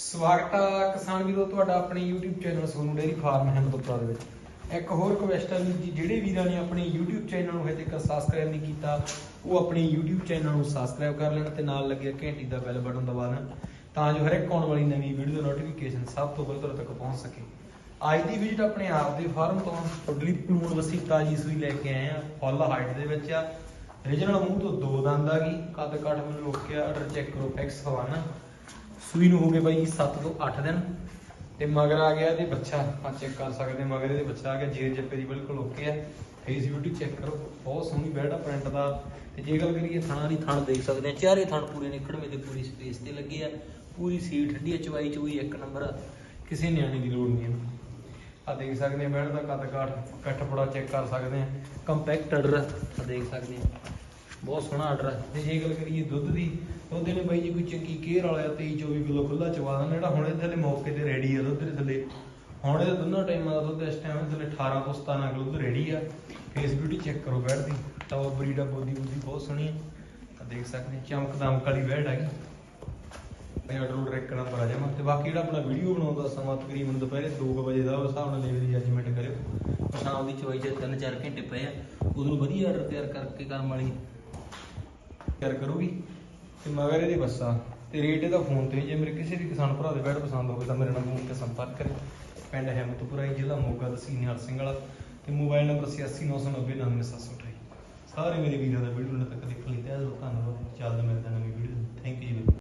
ਸਵਾਗਤ ਹੈ ਕਿਸਾਨ ਵੀਰੋ, ਤੁਹਾਡਾ ਆਪਣੇ YouTube channel Sonu dairy farm Ahmadpura ਦੇ ਵਿੱਚ। ਇੱਕ ਹੋਰ ਰਿਕਵੈਸਟ ਹੈ ਵੀ ਜੀ, ਜਿਹੜੇ ਵੀਰਾਂ ਨੇ ਆਪਣੇ YouTube ਚੈਨਲ ਨੂੰ ਹਜੇ ਤੱਕ ਸਬਸਕ੍ਰਾਈਬ ਨਹੀਂ ਕੀਤਾ, ਉਹ ਆਪਣੇ YouTube ਚੈਨਲ ਨੂੰ ਸਬਸਕ੍ਰਾਈਬ ਕਰ ਲੈਣ ਤੇ ਨਾਲ ਲੱਗਿਆ ਘੰਟੀ ਦਾ ਬੈਲ ਬਟਨ ਦਬਾ ਦੇਣ ਤਾਂ ਜੋ ਹਰ ਇੱਕ ਆਉਣ ਵਾਲੀ ਨਵੀਂ ਵੀਡੀਓ ਦਾ ਨੋਟੀਫਿਕੇਸ਼ਨ ਸਭ ਤੋਂ ਪਹਿਲਾਂ ਤੁਹਾਡੇ ਤੱਕ ਪਹੁੰਚ ਸਕੇ। ਅੱਜ ਦੀ ਵਿਜ਼ਿਟ ਆਪਣੇ ਆਪ ਦੇ ਫਾਰਮ ਤੋਂ ਟੋਟਲੀ ਪਲੂਣ ਵਸੀ ਤਾਜੀ ਸੂਈ ਲੈ ਕੇ ਆਏ ਆ, ਫੁੱਲ ਹਾਈਟ ਦੇ ਵਿੱਚ ਆ। ਰੀਜਨਲ ਮੂੰਹ ਤੋਂ ਦੋ ਦੰਦ ਆ ਗਈ ਕੱਦ ਕਾਠ ਮੈਨੂੰ ਰੋਕਿਆ ਆਰਡਰ ਚੈੱਕ ਕਰੋ ਫਿਕਸ ਹਵਾਨਾ ਸੂਈ ਨੂੰ ਹੋ ਗਏ ਬਾਈ 7 ਤੋਂ 8 ਦਿਨ। ਤੇ ਮਗਰ ਆ ਗਿਆ ਇਹਦੇ ਬੱਚਾ। ਆ ਚੈੱਕ ਕਰ ਸਕਦੇ ਮਗਰ ਇਹਦੇ ਬੱਚਾ ਆ ਗਿਆ ਜੇਰ ਜੱਪੇ ਦੀ ਬਿਲਕੁਲ ਓਕੇ ਆ ਫੇਸ ਬਿਊਟੀ ਚੈੱਕ ਕਰੋ, ਬਹੁਤ ਸੋਹਣੀ ਬੈਡ ਆ ਪ੍ਰਿੰਟ ਦਾ। ਤੇ ਜੇ ਗੱਲ ਕਰੀਏ ਥਣਾ ਦੀ ਥਣ ਦੇਖ ਸਕਦੇ ਆ ਚਾਰੇ ਥਣ ਪੂਰੇ ਨਿਕੜਵੇਂ ਤੇ ਪੂਰੀ ਸਪੇਸ ਤੇ ਲੱਗੇ ਆ। ਪੂਰੀ ਸੀਟ ਠੰਡੀ ਚਵਾਈ ਚੋਈ ਇੱਕ ਨੰਬਰ ਕਿਸੇ ਨਿਆਣੇ ਦੀ ਲੋੜ ਨਹੀਂ ਇਹਨੂੰ ਆ ਦੇਖ ਸਕਦੇ ਆ ਬੈਠ ਦਾ ਕੱਦ ਕਾਠ, ਕੱਠ ਬੜਾ ਚੈੱਕ ਕਰ ਸਕਦੇ ਆ ਕੰਪੈਕਟ ਅਡਰ ਦੇਖ ਸਕਦੇ ਆ ਬਹੁਤ ਸੋਹਣਾ ਆਰਡਰ ਹੈ ਤੇ ਜੇ ਗੱਲ ਕਰੀਏ ਦੁੱਧ ਦੀ ਦੁੱਧ ਨੇ ਬਾਈ ਜੀ ਕੋਈ ਚੰਗੀ ਕੇਅਰ ਵਾਲਾ 23 24 ਕਿਲੋ ਖੁੱਲਾ ਚਵਾ ਦਿੰਦਾ, ਜਿਹੜਾ ਹੁਣ ਇਹਦੇ ਥੱਲੇ ਮੌਕੇ ਤੇ ਰੈਡੀ ਆ ਦੁੱਧ ਦੇ ਥੱਲੇ। ਹੁਣ ਇਹ ਦੋਨੋਂ ਟਾਈਮਾਂ ਦਾ ਦੁੱਧ ਇਸ ਟਾਈਮ ਥੱਲੇ 18 ਤੋਂ 17 ਕਿਲੋ ਦੁੱਧ ਰੈਡੀ ਆ। ਫੇਸ ਬਿਊਟੀ ਚੈੱਕ ਕਰੋ ਬੈਡ ਦੀ। ਤਾਂ ਬਰੀਡ ਆ ਬੋਦੀ ਬੋਦੀ ਬਹੁਤ ਸੋਹਣੀ ਹੈ ਆ ਦੇਖ ਸਕਦੇ ਚਮਕ ਦਮਕ ਵਾਲੀ ਬੈਡ ਹੈਗੀ ਮੈਂ ਆਰਡਰ ਆਰਡਰ ਇੱਕ ਨੰਬਰ ਆ ਜਾਵਾਂ ਤੇ ਬਾਕੀ ਜਿਹੜਾ ਆਪਣਾ ਵੀਡੀਓ ਬਣਾਉਣ ਸਮਾਂ ਤਕਰੀਬਨ ਦੁਪਹਿਰੇ 2 ਵਜੇ ਦਾ ਹਿਸਾਬ ਨਾਲ ਲੈਵਲ ਦੀ ਜੱਜਮੈਂਟ ਕਰਿਓ। ਸ਼ਾਮ ਦੀ ਚਵਾਈ ਚ 3-4 ਘੰਟੇ ਪਏ ਆ। ਉਦੋਂ ਵਧੀਆ ਆਰਡਰ ਤਿਆਰ ਕਰਕੇ ਕਰਮ ਵਾਲੀ ਤਿਆਰ ਕਰੂਗੀ। ਤੇ ਮਗਰ ਇਹਦੇ ਬੱਸਾ। ਤੇ ਰੇਟ ਇਹਦਾ ਫੋਨ ਤੇ ਜੇ ਮੇਰੇ ਕਿਸੇ ਵੀ ਕਿਸਾਨ ਭਰਾ ਦੇ ਬੈਠ ਪਸੰਦ ਹੋਵੇ ਤਾਂ ਮੇਰੇ ਨਾਲ ਫੋਨ ਤੇ ਸੰਪਰਕ ਕਰੇ। ਪਿੰਡ ਹਿੰਮਤਪੁਰਾ ਜ਼ਿਲ੍ਹਾ ਮੋਗਾ ਤਹਿਸੀਲ ਨਿਹਾਲ ਸਿੰਘ ਵਾਲਾ। ਤੇ ਮੋਬਾਈਲ ਨੰਬਰ 8699099728 ਸਾਰੇ ਮੇਰੇ ਵੀਰਾਂ ਦਾ ਵੀਡੀਓ ਤੱਕ ਦੇਖਣ